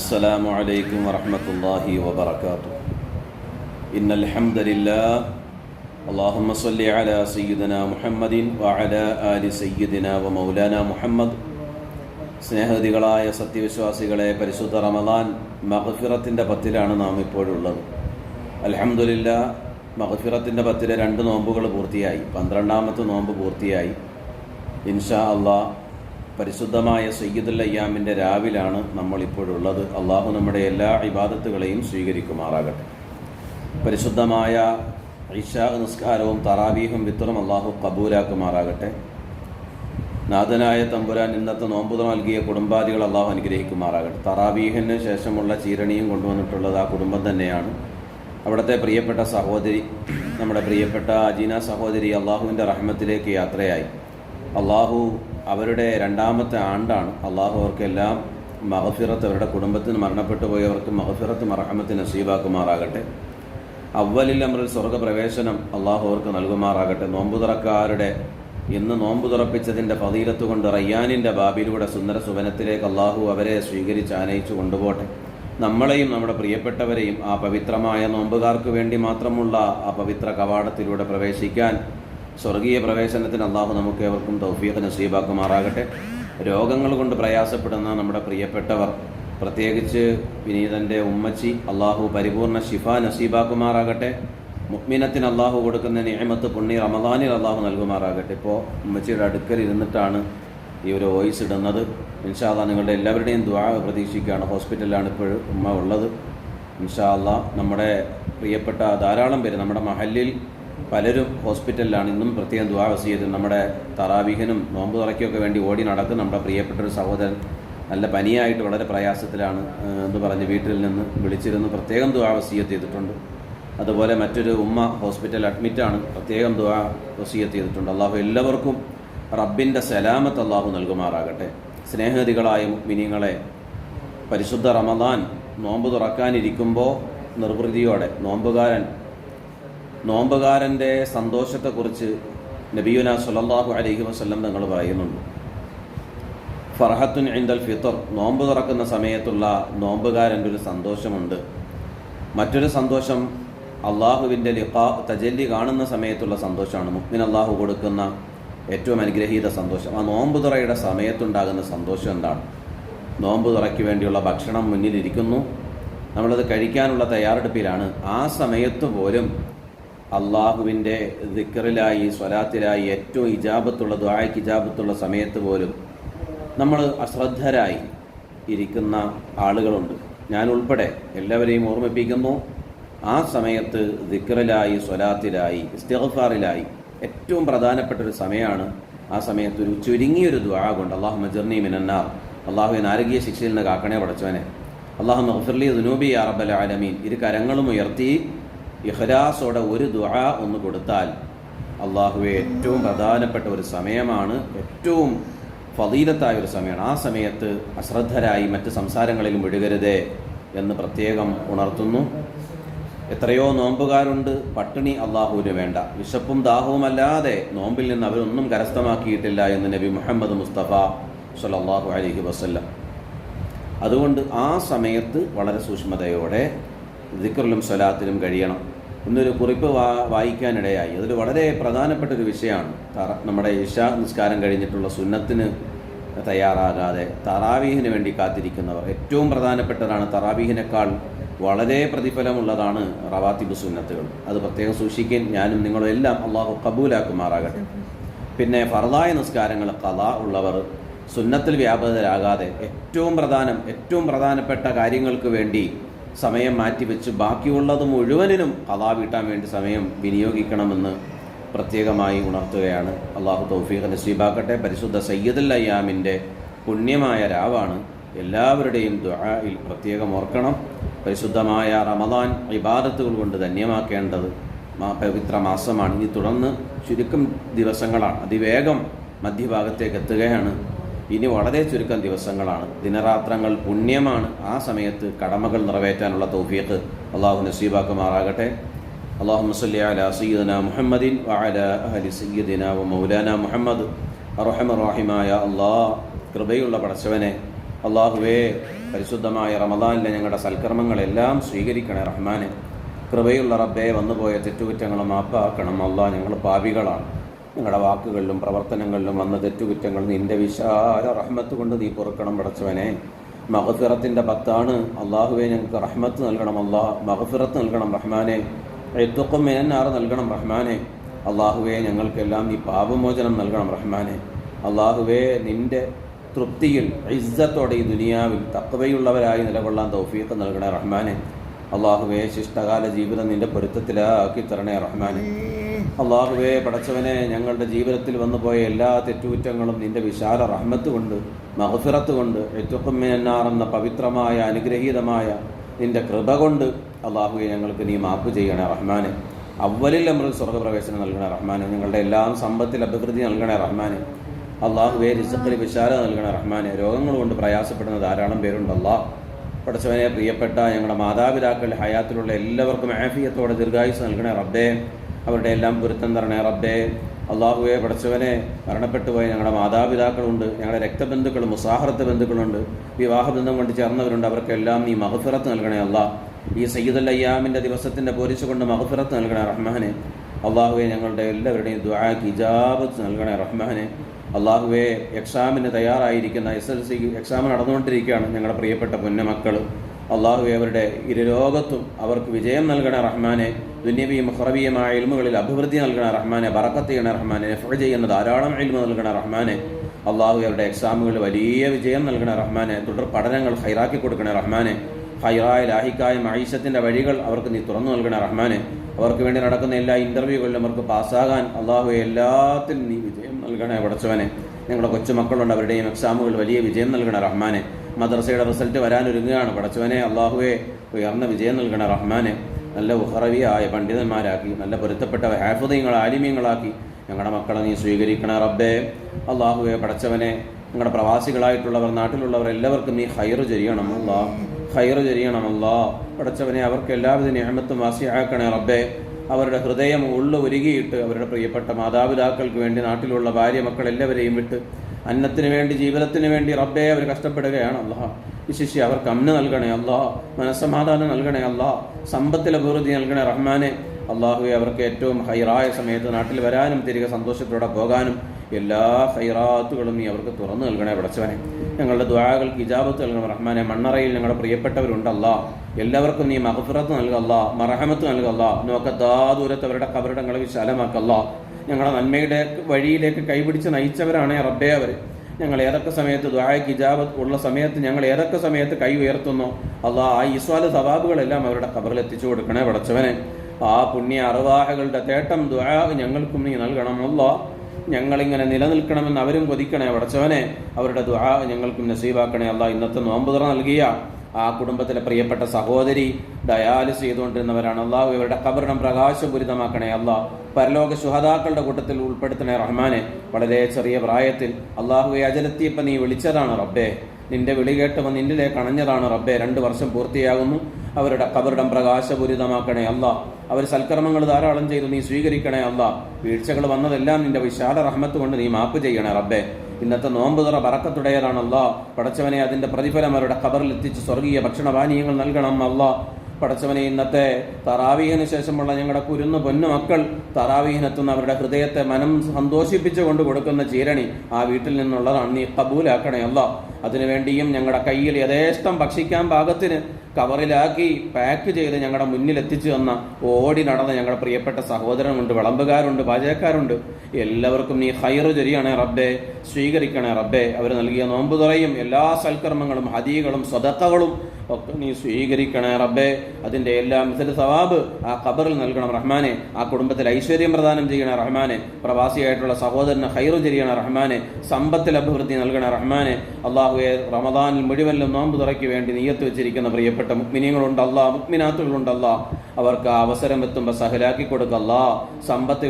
السلام عليكم ورحمة الله وبركاته إن الحمد لله اللهم صل على سيدنا محمد وعلى آل سيدنا ومولانا محمد സ്നേഹതികളായ സത്യവിശ്വാസികളെ പരിശുദ്ധ റമദാൻ മഹഫിറത്തിൻ്റെ പത്തിലാണ് നാം ഇപ്പോഴുള്ളത് അലഹമുല്ല മഹഫിറത്തിൻ്റെ പത്തിലെ രണ്ട് നോമ്പുകൾ പൂർത്തിയായി പന്ത്രണ്ടാമത്തെ നോമ്പ് പൂർത്തിയായി ഇൻഷാ അള്ളാ പരിശുദ്ധമായ സയ്യിദുൽ അയ്യാമിന്റെ രാവിലാണ് നമ്മളിപ്പോഴുള്ളത്. അള്ളാഹു നമ്മുടെ എല്ലാ ഇബാദത്തുകളെയും സ്വീകരിക്കുമാറാകട്ടെ. പരിശുദ്ധമായ ഇഷാ നിസ്കാരവും തറാവീഹും വിത്തറും അള്ളാഹു കബൂലാക്കുമാറാകട്ടെ. നാഥനായ തമ്പുരാൻ ഇന്നത്തെ നോമ്പുത നൽകിയ കുടുംബാദികൾ അള്ളാഹു അനുഗ്രഹിക്കുമാറാകട്ടെ. തറാവീഹിന് ശേഷമുള്ള ചീരണിയും കൊണ്ടുവന്നിട്ടുള്ളത് ആ കുടുംബം തന്നെയാണ്. അവിടുത്തെ പ്രിയപ്പെട്ട സഹോദരി നമ്മുടെ പ്രിയപ്പെട്ട അജീന സഹോദരി അള്ളാഹുവിന്റെ റഹ്മത്തിലേക്ക് യാത്രയായി. അള്ളാഹു അവരുടെ രണ്ടാമത്തെ ആണ്ടാണ്. അള്ളാഹു അവർക്കെല്ലാം മഹഫിറത്ത് അവരുടെ കുടുംബത്തിന് മരണപ്പെട്ടു പോയവർക്ക് മഹഫിറത്ത് മറഹമത്ത് നസീബാക്കുമാറാകട്ടെ. അവലിൽ അമറിൽ സ്വർഗപ്രവേശനം അള്ളാഹു അവർക്ക് നൽകുമാറാകട്ടെ. നോമ്പു തുറക്കാരുടെ ഇന്ന് നോമ്പു തുറപ്പിച്ചതിന്റെ ഫതീലത്ത് കൊണ്ട് റയ്യാനിന്റെ ബാബിലൂടെ സുന്ദര സുവനത്തിലേക്ക് അള്ളാഹു അവരെ സ്വീകരിച്ച് ആനയിച്ചു കൊണ്ടുപോട്ടെ. നമ്മളെയും നമ്മുടെ പ്രിയപ്പെട്ടവരെയും ആ പവിത്രമായ നോമ്പുകാർക്ക് വേണ്ടി മാത്രമുള്ള ആ പവിത്ര കവാടത്തിലൂടെ പ്രവേശിക്കാൻ സ്വർഗീയ പ്രവേശനത്തിന് അള്ളാഹു നമുക്ക് ഏവർക്കും തൗഫീഖ് നസീബാക്കുമാറാകട്ടെ. രോഗങ്ങൾ കൊണ്ട് പ്രയാസപ്പെടുന്ന നമ്മുടെ പ്രിയപ്പെട്ടവർ പ്രത്യേകിച്ച് വിനീതന്റെ ഉമ്മച്ചി അള്ളാഹു പരിപൂർണ ഷിഫ നസീബാക്കുമാറാകട്ടെ. മുഗ്മിനത്തിന് അള്ളാഹു കൊടുക്കുന്ന നിയമത്ത് പുണ്ണി റമദാനിൽ അള്ളാഹു നൽകുമാറാകട്ടെ. ഇപ്പോൾ ഉമ്മച്ചിയുടെ അടുക്കൽ ഇരുന്നിട്ടാണ് ഈ ഒരു വോയിസ് ഇടുന്നത്. ഇൻഷാല്ല നിങ്ങളുടെ എല്ലാവരുടെയും ദ്വാ പ്രതീക്ഷിക്കുകയാണ്. ഹോസ്പിറ്റലിലാണ് ഇപ്പോൾ ഉമ്മ ഉള്ളത്. ഇൻഷാല്ല നമ്മുടെ പ്രിയപ്പെട്ട ധാരാളം പേര് നമ്മുടെ മഹല്ലിൽ പലരും ഹോസ്പിറ്റലിലാണ് ഇന്നും പ്രത്യേകം ദ്വാ ചെയ്ത് നമ്മുടെ തറാവിഹനും നോമ്പ് തുറയ്ക്കൊക്കെ വേണ്ടി ഓടി നടക്കും നമ്മുടെ പ്രിയപ്പെട്ട ഒരു സഹോദരൻ നല്ല പനിയായിട്ട് വളരെ പ്രയാസത്തിലാണ് എന്ന് പറഞ്ഞ് വീട്ടിൽ നിന്ന് വിളിച്ചിരുന്ന്. പ്രത്യേകം ദ്വാ വസീയത്ത് ചെയ്തിട്ടുണ്ട്. അതുപോലെ മറ്റൊരു ഉമ്മ ഹോസ്പിറ്റൽ അഡ്മിറ്റാണ്. പ്രത്യേകം ദ്വാ വസീയത്ത് ചെയ്തിട്ടുണ്ട്. അള്ളാഹു എല്ലാവർക്കും റബ്ബിന്റെ സലാമത്ത് അള്ളാഹു നൽകുമാറാകട്ടെ. സ്നേഹതികളായ മിനിങ്ങളെ പരിശുദ്ധ റമദാൻ നോമ്പ് തുറക്കാനിരിക്കുമ്പോൾ നിർവൃതിയോടെ നോമ്പുകാരൻ നോമ്പുകാരന്റെ സന്തോഷത്തെക്കുറിച്ച് നബിയുന സുലല്ലാഹു അലൈഹി വസ്ലം തങ്ങൾ പറയുന്നുണ്ട്. ഫർഹത്തുൻ ഇൻദൽ ഫിത്തർ നോമ്പ് തുറക്കുന്ന സമയത്തുള്ള നോമ്പുകാരന്റെ ഒരു സന്തോഷമുണ്ട്. മറ്റൊരു സന്തോഷം അള്ളാഹുവിന്റെ ലിഖാ തജല്ലി കാണുന്ന സമയത്തുള്ള സന്തോഷമാണ്. മുക്മിൻ അള്ളാഹു കൊടുക്കുന്ന ഏറ്റവും അനുഗ്രഹീത സന്തോഷം. ആ നോമ്പ് തുറയുടെ സമയത്തുണ്ടാകുന്ന സന്തോഷം എന്താണ്? നോമ്പ് തുറയ്ക്ക് വേണ്ടിയുള്ള ഭക്ഷണം മുന്നിലിരിക്കുന്നു. നമ്മളത് കഴിക്കാനുള്ള തയ്യാറെടുപ്പിലാണ്. ആ സമയത്ത് പോലും അള്ളാഹുവിന്റെ ദിക്കറിലായി സ്വലാത്തിലായി ഏറ്റവും ഇജാബത്തുള്ള ദ്വായക്ക് ഇജാബത്തുള്ള സമയത്ത് പോലും നമ്മൾ അശ്രദ്ധരായി ഇരിക്കുന്ന ആളുകളുണ്ട്. ഞാൻ ഉൾപ്പെടെ എല്ലാവരെയും ഓർമ്മിപ്പിക്കുന്നു. ആ സമയത്ത് ദിക്കറിലായി സ്വലാത്തിലായി ഇസ്തിഗ്ഫാറിലായി ഏറ്റവും പ്രധാനപ്പെട്ട ഒരു സമയമാണ്. ആ സമയത്ത് ഒരു ചുരുങ്ങിയൊരു ദ്വാ കൊണ്ട് അള്ളാഹു മജർണി മിനന്നാർ. അള്ളാഹുവിൻ ആരോഗ്യ ശിക്ഷയിൽ നിന്ന് കാക്കണേ പടച്ചവനെ. അള്ളാഹു മഹഫർലി ദുനൂബി അറബൽ ആലമീൻ. ഇരു കരങ്ങളും ഉയർത്തി ഇഖ്ലാസോടെ ഒരു ദുആ ഒന്ന് കൊടുത്താൽ അള്ളാഹുവെ ഏറ്റവും പ്രധാനപ്പെട്ട ഒരു സമയമാണ് ഏറ്റവും ഫതീലത്തായ ഒരു സമയമാണ്. ആ സമയത്ത് അശ്രദ്ധരായി മറ്റ് സംസാരങ്ങളിലും വിടുകരുതേ എന്ന് പ്രത്യേകം ഉണർത്തുന്നു. എത്രയോ നോമ്പുകാരുണ്ട് പട്ടിണി അള്ളാഹുവിന് വേണ്ട. വിശപ്പും ദാഹവുമല്ലാതെ നോമ്പിൽ നിന്ന് അവരൊന്നും കരസ്ഥമാക്കിയിട്ടില്ല എന്ന് നബി മുഹമ്മദ് മുസ്തഫ സല്ലാഹു അലഹി വസ്ല്ലം. അതുകൊണ്ട് ആ സമയത്ത് വളരെ സൂക്ഷ്മതയോടെ ദിക്കറിലും സ്വലാത്തിലും കഴിയണം. ഇന്നൊരു കുറിപ്പ് വാ വായിക്കാനിടയായി. അതൊരു വളരെ പ്രധാനപ്പെട്ട ഒരു വിഷയമാണ് നമ്മുടെ ഇഷാ നിസ്കാരം കഴിഞ്ഞിട്ടുള്ള സുന്നത്തിന് തയ്യാറാകാതെ തറാവീഹിന് വേണ്ടി കാത്തിരിക്കുന്നവർ. ഏറ്റവും പ്രധാനപ്പെട്ടതാണ് തറാവീഹിനേക്കാൾ വളരെ പ്രതിഫലമുള്ളതാണ് റവാത്തിബ് സുന്നത്തുകൾ. അത് പ്രത്യേകം സൂക്ഷിക്കാൻ ഞാനും നിങ്ങളും എല്ലാം അള്ളാഹു കബൂലാക്കുമാറാകട്ടെ. പിന്നെ ഫറദായ നിസ്കാരങ്ങൾ കഥ ഉള്ളവർ സുന്നത്തിൽ വ്യാപകരാകാതെ ഏറ്റവും പ്രധാനം ഏറ്റവും പ്രധാനപ്പെട്ട കാര്യങ്ങൾക്ക് വേണ്ടി സമയം മാറ്റിവെച്ച് ബാക്കിയുള്ളത് മുഴുവനിനും കഥാ വീട്ടാൻ വേണ്ടി സമയം വിനിയോഗിക്കണമെന്ന് പ്രത്യേകമായി ഉണർത്തുകയാണ്. അള്ളാഹു തൗഫീഖ് നസീബാക്കട്ടെ. പരിശുദ്ധ സയ്യിദുൽ അയ്യാമിന്റെ പുണ്യമായ രാവാണ്. എല്ലാവരുടെയും ദുആയിൽ പ്രത്യേകം ഓർക്കണം. പരിശുദ്ധമായ റമദാൻ ഇബാദത്തുകൾ കൊണ്ട് ധന്യമാക്കേണ്ടത് പവിത്ര മാസമാണ്. ഇനി തുടർന്ന് ചുരുക്കം ദിവസങ്ങളാണ്. അതിവേഗം മധ്യഭാഗത്തേക്ക് എത്തുകയാണ്. ഇനി വളരെ ചുരുക്കം ദിവസങ്ങളാണ്. ദിനരാത്രങ്ങൾ പുണ്യമാണ്. ആ സമയത്ത് കടമകൾ നിറവേറ്റാനുള്ള തൗഫീഖ് അള്ളാഹു നസീബാക്കുമാറാകട്ടെ. അള്ളാഹു മസ്ലി അല സയ്യിദന മുഹമ്മദിൻ വഅല അഹലി സയ്യിദിന വ മൗലാന മുഹമ്മദ്. അറഹമറാഹിമായ അള്ളാഹ് കൃപയുള്ള പടച്ചവനെ അള്ളാഹുവേ പരിശുദ്ധമായ റമദാനിലെ ഞങ്ങളുടെ സൽക്കർമ്മങ്ങളെല്ലാം സ്വീകരിക്കണേ റഹ്മാനെ. കൃപയുള്ള റബ്ബെ വന്നുപോയ തെറ്റുകുറ്റങ്ങളും മാപ്പാക്കണം. അള്ളാഹ് ഞങ്ങൾ പാപികളാണ്. ഞങ്ങളുടെ വാക്കുകളിലും പ്രവർത്തനങ്ങളിലും വന്ന തെറ്റുകുറ്റങ്ങൾ നിന്റെ വിശാല റഹ്മത്ത് കൊണ്ട് നീ പൊറുക്കണം പടച്ചവനെ. മഹഫിറത്തിന്റെ പത്താണ്. അള്ളാഹുവെ ഞങ്ങൾക്ക് റഹ്മത്ത് നൽകണം അള്ളാഹ് മഹഫിറത്ത് നൽകണം റഹ്മാനെ. എത്തുക്കും മേനാറ് നൽകണം റഹ്മാനെ. അള്ളാഹുവെ ഞങ്ങൾക്കെല്ലാം നീ പാപമോചനം നൽകണം റഹ്മാനെ. അള്ളാഹുവെ നിന്റെ തൃപ്തിയിൽ ഇസ്സത്തോടെ ഈ ദുനിയാവിൽ തക്കവയുള്ളവരായി നിലകൊള്ളാൻ തൗഫീഖ് നൽകണേ റഹ്മാനെ. അള്ളാഹുവെ ശിഷ്ടകാല ജീവിതം നിന്റെ പൊരുത്തത്തിലാക്കി തരണേ റഹ്മാനെ. അള്ളാഹുവെ പടച്ചവനെ ഞങ്ങളുടെ ജീവിതത്തിൽ വന്നുപോയ എല്ലാ തെറ്റുകുറ്റങ്ങളും നിന്റെ വിശാല റഹ്മത്ത് കൊണ്ട് മഹഫിറത്ത് കൊണ്ട് എത്തുക്കമ്മിനാർ എന്ന പവിത്രമായ അനുഗ്രഹീതമായ നിന്റെ കൃപ കൊണ്ട് അള്ളാഹുവെ ഞങ്ങൾക്ക് നീ മാപ്പ് ചെയ്യണേ റഹ്മാനെ. അവലിൽ നമ്മൾ സ്വർഗപ്രവേശനം നൽകണേ റഹ്മാനെ. ഞങ്ങളുടെ എല്ലാം സമ്പത്തിൽ അഭിവൃദ്ധി നൽകണേ റഹ്മാനെ. അള്ളാഹുവെ റിസക്കിൽ വിശാല നൽകണേ റഹ്മാനെ. രോഗങ്ങൾ കൊണ്ട് പ്രയാസപ്പെടുന്ന ധാരാളം പേരുണ്ട് അള്ളാഹ് പടച്ചവനെ പ്രിയപ്പെട്ട ഞങ്ങളുടെ മാതാപിതാക്കൾ ഹയാത്തിലുള്ള എല്ലാവർക്കും ആഫിയത്തോടെ ദീർഘായുസ് നൽകണേ റബ്ബേ. അവരുടെ എല്ലാം പൊരുത്തം തരണേ റബ്ബേ. അള്ളാഹുവെ പഠിച്ചവനെ മരണപ്പെട്ടു പോയ ഞങ്ങളുടെ മാതാപിതാക്കളുണ്ട്. ഞങ്ങളുടെ രക്തബന്ധുക്കൾ മുസാഹറത്ത് ബന്ധുക്കളുണ്ട്. വിവാഹബന്ധം കൊണ്ട് ചേർന്നവരുണ്ട്. അവർക്കെല്ലാം നീ മഹഫിറത്ത് നൽകണേ അള്ളാഹ് ഈ സയ്യിദുൽ അയ്യാമിന്റെ ദിവസത്തിന്റെ പോരിച്ചു കൊണ്ട് മഹഫിറത്ത് നൽകണേ റഹ്മാനെ അള്ളാഹുവെ ഞങ്ങളുടെ എല്ലാവരുടെയും ദ്വാക്ക് ഇജാബത്ത് നൽകണേ റഹ്മാനെ അള്ളാഹുവെ എക്സാമിന് തയ്യാറായിരിക്കുന്ന എസ് എൽ സി എക്സാം നടന്നുകൊണ്ടിരിക്കുകയാണ് ഞങ്ങളുടെ പ്രിയപ്പെട്ട പൊന്നമക്കൾ അള്ളാഹുവെ അവരുടെ ഇരുരോഗത്തും അവർക്ക് വിജയം നൽകണേ റഹ്മാനെ ദുന്യവിയും ഹുറവിയുമായ ഇൽമുകളിൽ അഭിവൃദ്ധി നൽകണ റഹ്മാനെ ബറക്കത്ത് ചെയ്യണ റഹ്മാനെ നെഫർ ചെയ്യുന്ന ധാരാളം ഇൽമ നൽകണ റഹ്മാനെ അള്ളാഹു അവരുടെ എക്സാമുകളിൽ വലിയ വിജയം നൽകണ റഹ്മാനെ തുടർ പഠനങ്ങൾ ഹൈറാക്കി കൊടുക്കണ റഹ്മാനെ ഹൈറായ ലാഹിക്കായ മൈഷത്തിന്റെ വഴികൾ അവർക്ക് നീ തുറന്നു നൽകണ റഹ്മാനെ അവർക്ക് വേണ്ടി നടക്കുന്ന എല്ലാ ഇന്റർവ്യൂകളിലും അവർക്ക് പാസ്സാകാൻ അള്ളാഹു എല്ലാത്തിനും നീ വിജയം നൽകണേ പഠിച്ചവനെ ഞങ്ങളുടെ കൊച്ചുമക്കളുണ്ട് അവരുടെയും എക്സാമുകൾ വലിയ വിജയം നൽകണ റഹ്മാനെ. മദ്രസയുടെ റിസൾട്ട് വരാനൊരുങ്ങുകയാണ് പടച്ചവനെ. അള്ളാഹുവെ ഉയർന്ന വിജയം നൽകണ റഹ്മാനെ. നല്ല ഉഹറവിയായ പണ്ഡിതന്മാരാക്കി നല്ല പൊരുത്തപ്പെട്ട ഹാഫുദയങ്ങൾ ആലിമ്യങ്ങളാക്കി ഞങ്ങളുടെ മക്കളെ നീ സ്വീകരിക്കണ റബ്ബേ. അള്ളാഹുവെ പടച്ചവനെ ഞങ്ങളുടെ പ്രവാസികളായിട്ടുള്ളവർ നാട്ടിലുള്ളവർ എല്ലാവർക്കും നീ ഹൈറ് ചെയ്യണം അല്ലാ. ഹൈറ് ചെയ്യണം അല്ലാ. പടച്ചവനെ അവർക്ക് എല്ലാവിധ നിയമത്തും വാസിയാക്കണേ റബ്ബേ. അവരുടെ ഹൃദയം ഉള്ളു ഒരുകിയിട്ട് അവരുടെ പ്രിയപ്പെട്ട മാതാപിതാക്കൾക്ക് വേണ്ടി നാട്ടിലുള്ള ഭാര്യ മക്കൾ എല്ലാവരെയും വിട്ട് അന്നത്തിന് വേണ്ടി ജീവിതത്തിന് വേണ്ടി റബ്ബേ അവർ കഷ്ടപ്പെടുകയാണ് അള്ളാഹ് വിശിഷ്യ അവർക്ക് അമ്മ നൽകണേ അല്ലാ മനസ്സമാധാനം നൽകണേ അല്ലാ സമ്പത്തിലെ അഭിവൃദ്ധി നൽകണേ റഹ്മാനെ. അള്ളാഹുവെ അവർക്ക് ഏറ്റവും ഹൈറായ സമയത്ത് നാട്ടിൽ വരാനും തിരികെ സന്തോഷത്തോടെ പോകാനും എല്ലാ ഹൈറാത്തുകളും നീ അവർക്ക് തുറന്നു നൽകണേ പടച്ചവനെ. ഞങ്ങളുടെ ദ്വാകൾക്ക് ഇജാബത്ത് നൽകണം റഹ്മാനെ. മണ്ണറയിൽ ഞങ്ങളുടെ പ്രിയപ്പെട്ടവരുണ്ടല്ല എല്ലാവർക്കും നീ മഹഫുറത്ത് നൽകല്ല മറഹമത്ത് നൽകല്ല നോക്കത്താ ദൂരത്ത് അവരുടെ കബറിടങ്ങളെ വിശാലമാക്കല്ല ഞങ്ങളുടെ നന്മയുടെ വഴിയിലേക്ക് കൈപിടിച്ച് നയിച്ചവരാണ് റബ്ബേ അവർ ഞങ്ങൾ ഏതൊക്കെ സമയത്ത് ദ്വായക്ക് ഇജാബത്ത് ഉള്ള സമയത്ത് ഞങ്ങൾ ഏതൊക്കെ സമയത്ത് കൈ ഉയർത്തുന്നു? അള്ളാ ആ ഇസ്വാൽ സവാബുകളെല്ലാം അവരുടെ കബറിൽ എത്തിച്ചു കൊടുക്കണേ പടച്ചവനെ. ആ പുണ്യ അറുവാഹകളുടെ തേട്ടം ദ്വാ ഞങ്ങൾക്കും നീ നൽകണം. അല്ലാ ഞങ്ങളിങ്ങനെ നിലനിൽക്കണമെന്ന് അവരും കൊതിക്കണേ പടച്ചവനെ. അവരുടെ ദ്വാ ഞങ്ങൾക്കും നസീബാക്കണേ. അല്ല ഇന്നത്തെ നോമ്പുതറ തുറ നൽകിയ ആ കുടുംബത്തിലെ പ്രിയപ്പെട്ട സഹോദരി ഡയാലിസ് ചെയ്തുകൊണ്ടിരുന്നവരാണ്. അള്ളാഹു ഇവരുടെ കബറിടം പ്രകാശപൂരിതമാക്കണേ. അള്ളാഹ് പരലോക ശുഹതാക്കളുടെ കൂട്ടത്തിൽ ഉൾപ്പെടുത്തണേ റഹ്മാനെ. വളരെ ചെറിയ പ്രായത്തിൽ അള്ളാഹു അജലത്തിയപ്പം നീ വിളിച്ചതാണ് റബ്ബേ. നിന്റെ വിളി കേട്ടവൻ നിന്നിലേക്ക് അണഞ്ഞതാണ് റബ്ബെ. രണ്ട് വർഷം പൂർത്തിയാകുന്നു. അവരുടെ കബറിടം പ്രകാശപൂരിതമാക്കണേ അല്ല അവർ സൽക്കർമ്മങ്ങൾ ധാരാളം ചെയ്തു നീ സ്വീകരിക്കണേ അല്ല വീഴ്ചകൾ വന്നതെല്ലാം നിന്റെ വിശാല റഹ്മത്ത് കൊണ്ട് നീ മാപ്പ് ചെയ്യണേ റബ്ബെ. ഇന്നത്തെ നോമ്പ് തുറ പറക്കത്തുടയതാണല്ല പടച്ചവനെ അതിന്റെ പ്രതിഫലം അവരുടെ ഖബറിൽ എത്തിച്ച് സ്വർഗീയ ഭക്ഷണപാനീയങ്ങൾ നൽകണം അല്ല പടച്ചവനെ ഇന്നത്തെ തറാവീഹിന് ശേഷമുള്ള ഞങ്ങളുടെ കുരുന്ന് പൊന്നു മക്കൾ തറാവീഹിനെത്തുന്ന അവരുടെ ഹൃദയത്തെ മനം സന്തോഷിപ്പിച്ചുകൊണ്ട് കൊടുക്കുന്ന ചീരണി ആ വീട്ടിൽ നിന്നുള്ളതാണ്. നീ കബൂലാക്കണേ അല്ല അതിനുവേണ്ടിയും ഞങ്ങളുടെ കയ്യിൽ യഥേഷ്ടം ഭക്ഷിക്കാൻ പാകത്തിന് കവറിലാക്കി പാക്ക് ചെയ്ത് ഞങ്ങളുടെ മുന്നിൽ എത്തിച്ചു തന്ന ഓടി നടന്ന ഞങ്ങളുടെ പ്രിയപ്പെട്ട സഹോദരനുണ്ട് വിളമ്പുകാരുണ്ട് പാചകക്കാരുണ്ട്. എല്ലാവർക്കും നീ ഹൈറ് ചൊരിയണേ റബ്ബെ സ്വീകരിക്കണേ റബ്ബെ. അവർ നൽകിയ നോമ്പ് തുറയും എല്ലാ സൽക്കർമ്മങ്ങളും ഹദീകളും സ്വതക്കകളും ഒക്കെ നീ സ്വീകരിക്കണേ റബ്ബെ. അതിന്റെ എല്ലാം മിസൽ സവാബ് ആ ഖബറിൽ നൽകണം റഹ്മാനെ. ആ കുടുംബത്തിൽ ഐശ്വര്യം പ്രദാനം ചെയ്യണേ റഹ്മാനെ. പ്രവാസിയായിട്ടുള്ള സഹോദരന് ഹൈറു ചെയ്യണ റഹ്മാനെ. സമ്പത്തിൽ അഭിവൃദ്ധി നൽകണ റഹ്മാനെ. അള്ളാഹുവെ റമദാനിൽ മുഴുവനിലും നോമ്പ് തുറയ്ക്ക് വേണ്ടി നീയത്ത് വെച്ചിരിക്കുന്ന പ്രിയപ്പെട്ട മുക്മിനിയങ്ങളുണ്ടല്ല മുക്മിനാത്തുകളുണ്ടല്ല അവർക്ക് അവസരം എത്തുമ്പോൾ സഹലാക്കി കൊടുക്കല്ല സമ്പത്ത്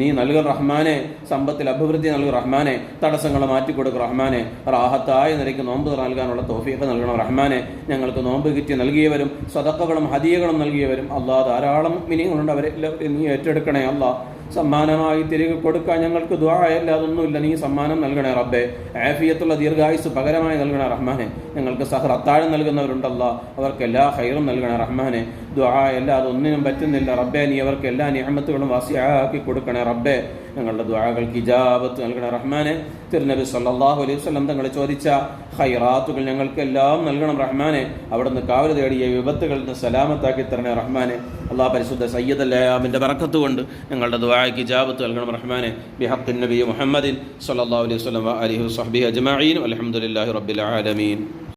നീ നൽകുക റഹ്മാനെ. സമ്പത്തിൽ അഭിവൃദ്ധി നൽകുക റഹ്മാനെ. തടസ്സങ്ങൾ മാറ്റിക്കൊടുക്കുക റഹ്മാനെ. റാഹത്തായ നിലയ്ക്ക് നോമ്പ് നൽകാനുള്ള തോഫീഫ് നൽകണം റഹ്മാനെ. ഞങ്ങൾക്ക് നോമ്പ് കിറ്റി നൽകിയവരും സ്വതക്കകളും ഹദിയകളും നൽകിയവരും അല്ലാ ധാരാളം മിനിങ്ങളുണ്ട് അവരെ എല്ലാവരും നീ ഏറ്റെടുക്കണേ അല്ലാ. സമ്മാനമായി തിരികെ കൊടുക്കാൻ ഞങ്ങൾക്ക് ദ്വാ അതൊന്നുമില്ല. നീ സമ്മാനം നൽകണേ റബ്ബെ. ആഫിയത്തുള്ള ദീർഘായുസ് പകരമായി നൽകണേ റഹ്മാനെ. ഞങ്ങൾക്ക് സഹർ അത്താഴം നൽകുന്നവരുണ്ടല്ല അവർക്ക് എല്ലാ ഹൈറും നൽകണേ റഹ്മാനെ. ദ്വാ അല്ലാതെ ഒന്നിനും പറ്റുന്നില്ല. റബ്ബെ നീ അവർക്ക് എല്ലാ നിയമത്തുകളും വാസിയാക്കി കൊടുക്കണേ റബ്ബെ. ഞങ്ങളുടെ ദ്വാകൾക്ക് ഇജാബത്ത് നൽകണേ റഹ്മാനെ. തിരുനബി സല്ലാഹു അലൈഹി വസല്ലം തങ്ങൾ ചോദിച്ച ഹൈറാത്തുകൾ ഞങ്ങൾക്ക് എല്ലാം നൽകണം റഹ്മാനെ. അവിടുന്ന് കാവൽ തേടിയ വിപത്തുകളിൽ നിന്ന് സലാമത്താക്കി തരണേ റഹ്മാനെ. അള്ളാഹ് പരിശുദ്ധ സയ്യദ് അല്ലാമിന്റെ ബറക്കത്ത് കൊണ്ട് ഞങ്ങളുടെ ദ്വായ്ക്ക് ഇജാബത്ത് നൽകണം റഹ്മാനെ. ബിഹത്തിൻ നബി മുഹമ്മദിൻ സല്ലാഹു അലൈഹി വസല്ലം അലിഹു സഹബി അജ്മീൻ അൽഹംദുലില്ലാഹി റബ്ബിൽ ആലമീൻ.